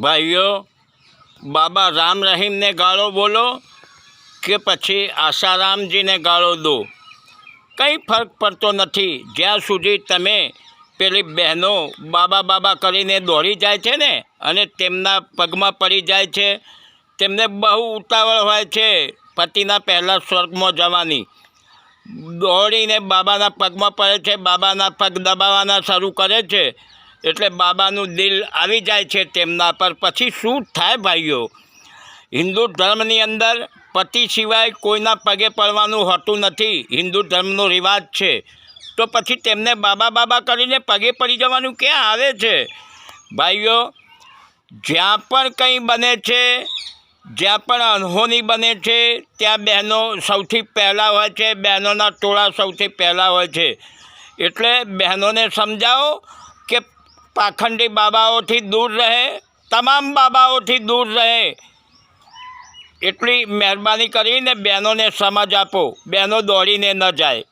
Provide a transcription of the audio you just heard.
ભાઈઓ, બાબા રામ રહીમને ગાળો બોલો કે પછી આશારામજીને ગાળો દો. કંઈ ફરક પડતો નથી. જ્યાં સુધી તમે પેલી બહેનો બાબા બાબા કરીને દોડી જાય છે ને, અને તેમના પગમાં પડી જાય છે, તેમને બહુ ઉતાવળ હોય છે પતિના પહેલાં સ્વર્ગમાં જવાની. દોડીને બાબાના પગમાં પડે છે, બાબાના પગ દબાવવાના શરૂ કરે છે એટલે બાબાનું દિલ આવી જાય છે તેમના પર. પછી શું થાય ભાઈઓ? હિન્દુ ધર્મની અંદર પતિ સિવાય કોઈના પગે પડવાનું હોતું નથી. હિન્દુ ધર્મનો રિવાજ છે. તો પછી તેમને બાબા બાબા કરીને પગે પડી જવાનું ક્યાં આવે છે? ભાઈઓ, જ્યાં પણ કંઈ બને છે, જ્યાં પણ અનહોની બને છે, ત્યાં બહેનો સૌથી પહેલાં હોય છે, બહેનોના ટોળા સૌથી પહેલાં હોય છે. એટલે બહેનોને સમજાવો પાખંડી બાબાઓથી દૂર રહે, તમામ બાબાઓથી દૂર રહે. એટલી મહેરબાની કરીને બહેનોને સમજ આપો, બહેનો દોડીને ન જાય.